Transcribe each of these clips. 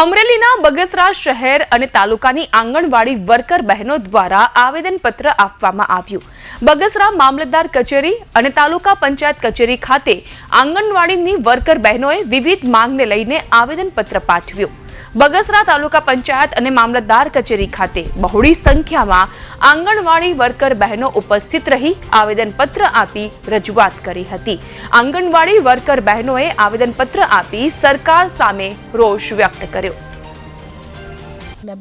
અમરેલીના બગસરા શહેર અને તાલુકાની આંગણવાડી વર્કર બહેનો દ્વારા આવેદનપત્ર આપવામાં આવ્યું. બગસરા મામલતદાર કચેરી અને તાલુકા પંચાયત કચેરી ખાતે આંગણવાડીની વર્કર બહેનોએ વિવિધ માંગને લઈને આવેદનપત્ર પાઠવ્યું. બગસરા તાલુકા પંચાયત અને મામલતદાર કચેરી ખાતે બહોળી સંખ્યામાં આંગણવાડી વર્કર બહેનો ઉપસ્થિત રહી આવેદનપત્ર આપી રજૂઆત કરી હતી. આંગણવાડી વર્કર બહેનોએ આવેદનપત્ર આપી સરકાર સામે રોષ વ્યક્ત કર્યો.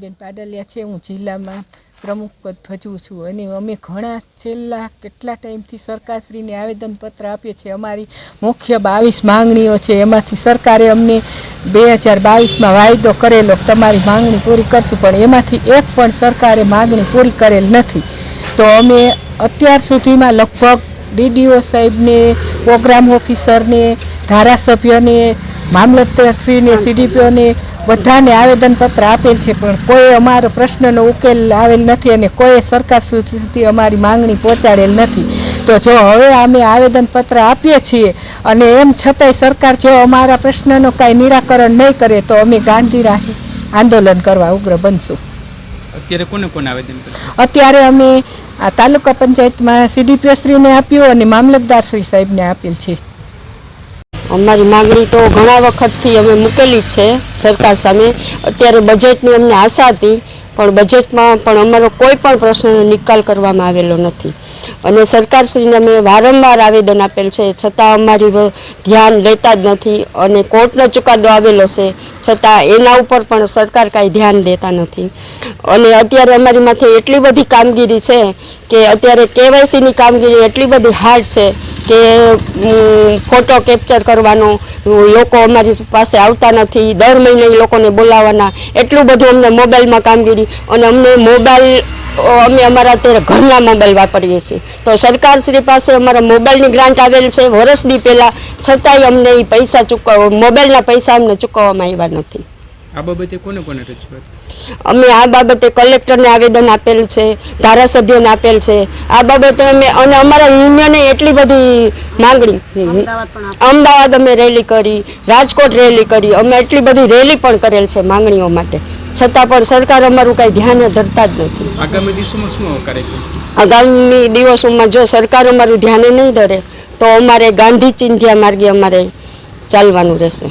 બેન પાડલિયા છે, હું જિલ્લામાં પ્રમુખ પદ ભજવું છું. અને અમે ઘણા છેલ્લા કેટલા ટાઈમથી સરકારશ્રીને આવેદનપત્ર આપીએ છીએ અમારી મુખ્ય બાવીસ માંગણીઓ છે. એમાંથી સરકારે અમને બે હજાર બાવીસમાં વાયદો કરેલો. તમારી માંગણી પૂરી કરશું, પણ એમાંથી એક પણ સરકારે માંગણી પૂરી કરેલ નથી. તો અમે અત્યાર સુધીમાં લગભગ ડીડીઓ સાહેબને, પ્રોગ્રામ ઓફિસરને, ધારાસભ્યને, મામલતદારશ્રીને, સીડીપીઓને બધાને આવેદનપત્ર આપેલ છે પણ કોઈ અમારો પ્રશ્નનો ઉકેલ આવેલ નથી અને કોઈ સરકાર સુધી અમારી માંગણી પહોંચાડેલ નથી. તો જો હવે અમે આવેદનપત્ર આપીએ છીએ અને એમ છતાંય સરકાર જો અમારા પ્રશ્નનો કાંઈ નિરાકરણ નહીં કરે તો અમે ગાંધી રાહે આંદોલન કરવા ઉગ્ર બનશું. અત્યારે કોને કોને આવેદન અત્યારે અમે આ તાલુકા પંચાયતમાં સીડીપીઓ શ્રીને આપ્યું અને મામલતદાર શ્રી સાહેબને આપેલ છે. અમારી માગણી તો ઘણા વખતથી અમે મૂકેલી છે સરકાર સામે. અત્યારે બજેટની અમને આશા હતી, પણ બજેટમાં પણ અમારો કોઈ પણ પ્રશ્નનો નિકાલ કરવામાં આવેલો નથી. અને સરકારશ્રીને અમે વારંવાર આવેદન આપેલ છે, છતાં અમારી ધ્યાન લેતા જ નથી અને કોર્ટનો ચુકાદો આવેલો છે, છતાં એના ઉપર પણ સરકાર કાંઈ ધ્યાન દેતા નથી. અને અત્યારે અમારી માથે એટલી બધી કામગીરી છે કે અત્યારે કેવાયસીની કામગીરી એટલી બધી હાર્ડ છે કે ફોટો કેપ્ચર કરવાનો લોકો અમારી પાસે આવતા નથી. દર મહિને એ લોકોને બોલાવવાના. એટલું બધું અમને મોબાઈલમાં કામગીરી અને અમને મોબાઈલ અમે અમારા અત્યારે ઘરના મોબાઈલ વાપરીએ છીએ. તો સરકારશ્રી પાસે અમારા મોબાઈલની ગ્રાન્ટ આવેલ છે. વર્ષદી પહેલાં છતાંય અમને એ પૈસા ચૂકવ, મોબાઈલના પૈસા અમને ચૂકવવામાં આવ્યા નથી. આ બાબતે કોને કોને રજૂઆત અમે આ બાબતે કલેક્ટરને આવેદન આપેલું છે ધારાસભ્યોને આપેલ છે. આ બાબતે અમે અને અમારા યુનિયને એટલી બધી માંગણી. અમદાવાદ અમે રેલી કરી રાજકોટ રેલી કરી. અમે એટલી બધી રેલી પણ કરેલ છે માંગણીઓ માટે. છતાં પણ સરકાર અમારું કાંઈ ધ્યાન ધરતા જ નથી. આગામી દિવસોમાં શું આગામી દિવસોમાં જો સરકાર અમારું ધ્યાન નહીં ધરે તો અમારે ગાંધી ચિંધ્યા માર્ગે અમારે ચાલવાનું રહેશે.